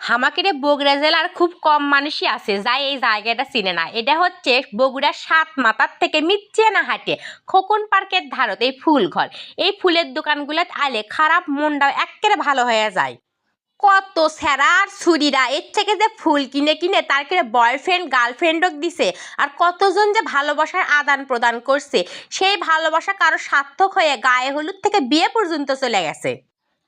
হামাকেরে বগুড়া জেলার খুব কম মানুষই আছে, যাই এই জায়গাটা চিনে না। এটা হচ্ছে বগুড়ার সাত মাথার থেকে মিচ্ছে না হাটে, খোকন পার্কের ধারত এই ফুল ঘর। এই ফুলের দোকানগুলোতে আলে খারাপ মনটাও একেবারে ভালো হয়ে যায়। কত স্যারার ছুরিরা, এর থেকে যে ফুল কিনে কিনে তার করে বয়ফ্রেন্ড, গার্লফ্রেন্ডও দিছে? আর কতজন যে ভালোবাসার আদান প্রদান করছে, সেই ভালোবাসা কারও সার্থক হয়ে গায়ে হলুদ থেকে বিয়ে পর্যন্ত চলে গেছে।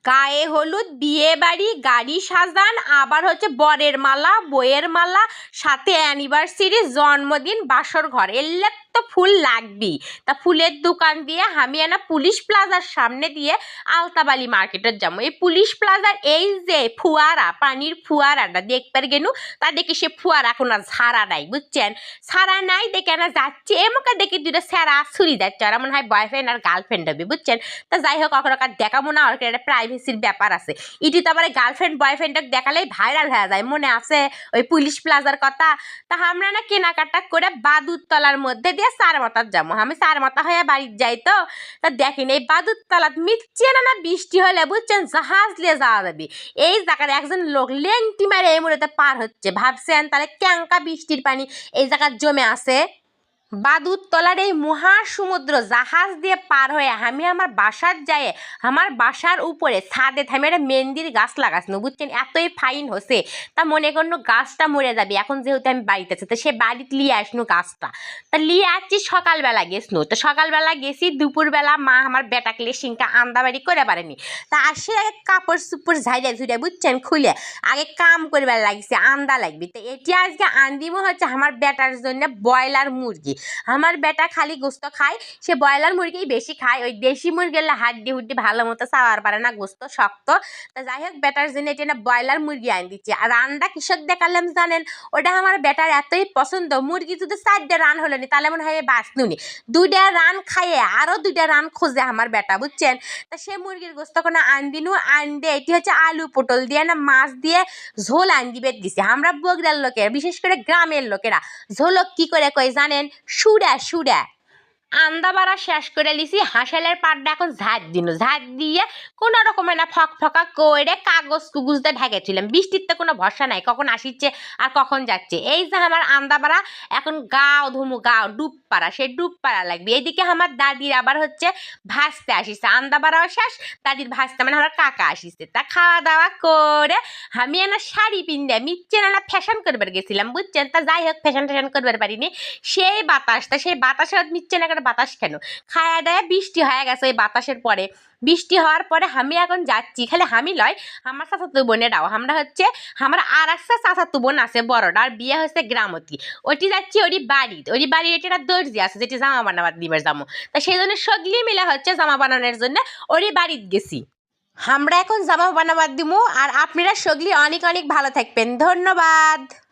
গায়ে হলুদ, বিয়ে বাড়ি, গাড়ি সাজান, আবার হচ্ছে বরের মালা, বইয়ের মালা, সাথে অ্যানিভার্সারি জন্মদিন, বাসর ঘর, এলে তো ফুল লাগবেই। তা ফুলের দোকান দিয়ে আমি না পুলিশ প্লাজার সামনে দিয়ে আলতাবালি মার্কেটের যাব। এই পুলিশ প্লাজার এই যে ফুয়ারা, পানির ফুয়ারাটা দেখতে গেনু, তা দেখি সে ফুয়ারা কোনো ঝাড়া নাই, বুঝছেন? ছাড়া নাই দেখে না যাচ্ছে, এমকে দেখি দুটো স্যারা ছুরি যাচ্ছে আর মনে হয় বয়ফ্রেন্ড আর গার্লফ্রেন্ড হবে, বুঝছেন? তা যাই হোক কখনো কার দেখাবো না, ওর একটা প্রাইভেসির ব্যাপার আছে। ইটি তো আবার গার্লফ্রেন্ড বয়ফ্রেন্ডকে দেখালেই ভাইরাল হয়ে যায়, মনে আছে ওই পুলিশ প্লাজার কথা? তা আমরা না কেনাকাটা করে বাদুরতলার মধ্যে দিয়ে সার মাতার যাব আমি সার মাতা হয়ে বাড়ির যাই তো। তা দেখেন, এই বাদুর তালাত মিটছে না না বৃষ্টি হলে বুঝছেন, জাহাজ নিয়ে যাওয়া যাবে। এই জায়গার একজন লোক লেংটি মারে এই মুহূর্তে পার হচ্ছে। ভাবছেন তাহলে ক্যাঙ্কা বৃষ্টির পানি এই জায়গার জমে আছে? বাদুরতলার এই মহাসমুদ্র জাহাজ দিয়ে পার হয়ে আমি আমার বাসার যাই আমার বাসার উপরে ছাদে থামে একটা মেহেন্দির গাছ লাগাছিল বুঝছেন? এতই ফাইন হচ্ছে। তা মনে করল গাছটা মরে যাবে। এখন যেহেতু আমি বাড়িতে আছি, তো সে বাড়িতে লিয়ে আসনু গাছটা। তা লিয়ে আসছি, সকালবেলা গেছনু তো সকালবেলা গেছি, দুপুরবেলা মা আমার বেটাকে সিংটা আন্দা বাড়ি করে পারেনি তা আসে আগে কাপড় চুপড় ঝাইড়ে ঝুড়ে বুঝছেন? খুলে আগে কাম করবার লাগছে, আন্দা লাগবে। তো এটি আজকে আন্দিমো হচ্ছে আমার বেটার জন্য ব্রয়লার মুরগি। আমার বেটা খালি গোস্ত খায়, সে ব্রয়লার মুরগিই বেশি খায়, ওই দেশি মুরগির হাড্ডি হুড্ডি ভালো মতো চাওয়ার পারে না, গোস্ত শক্ত। তা যাই হোক, বেটার জন্য এটা না ব্রয়লার মুরগি আন দিচ্ছি। আর রানটা কৃষক দেখালাম জানেন? ওটা আমার বেটার এতই পছন্দ, মুরগি যদি চারটে রান হলো নি, তাহলে মনে হয় বাঁচনুনি দুইটা রান খাইয়ে আরও দুইটা রান খোঁজে আমার বেটা, বুঝছেন? তা সে মুরগির গোস্ত কোনো আন দিনু আন দিয়ে এটি হচ্ছে আলু পটল দিয়ে না মাছ দিয়ে ঝোল আন দিবে দিছে। আমরা বগুড়ার লোকের, বিশেষ করে গ্রামের লোকেরা ঝোলক কি করে কয় জানেন? 收了，收了 আন্দা বাড়া শেষ করে লিছি, হাঁসালের পাটটা এখন ঝাঁট দিন, ঝাঁট দিয়ে কোনো রকমের না ফক ফকা করে কাগজ কুগুজ দিয়ে ঢেকেছিলাম। বৃষ্টির তো কোনো ভরসা নাই, কখন আসিচ্ছে আর কখন যাচ্ছে। এই যে আমার আন্দা বাড়া এখন গাও ধুমু গাও ডুব পাড়া সে ডুব পাড়া লাগবে। এইদিকে আমার দাদির আবার হচ্ছে ভাসতে আসিছে আন্দা বাড়াও শেষ, দাদির ভাসতে মানে আমার কাকা আসিছে। তা খাওয়া দাওয়া করে আমি না শাড়ি পিন্দে মিচ্ছে না ফ্যাশন করবার গেছিলাম, বুঝছেন? তা যাই হোক ফ্যাশন ট্যাশন করবার পারিনি। সেই বাতাসটা সেই বাতাসে মিচ্ছে না করে বাতাস কেন? খায়া দেয় বৃষ্টি হয়ে গেছে ওই বাতাসের পরে। বৃষ্টি হওয়ার পরে আমি এখন যাচ্ছি। খালি আমি লয়, আমার চাচাতো বোনেরাও আমরা হচ্ছে, আমার আর একটা চাচাতো বোন আছে বড়টা আর বিয়ে হচ্ছে গ্রামতি। ওটি যাচ্ছি ওরি বাড়ি ওরি বাড়ি এটি একটা দর্জি আছে, যেটি জামা বানাবার দিবার জামো। তা সেই জন্য সগলি মিলে হচ্ছে জামা বানানোর জন্য ওরি বাড়িতে গেছি। আমরা এখন জামা বানাবার দিমু। আর আপনারা সগলি অনেক অনেক ভালো থাকবেন। ধন্যবাদ।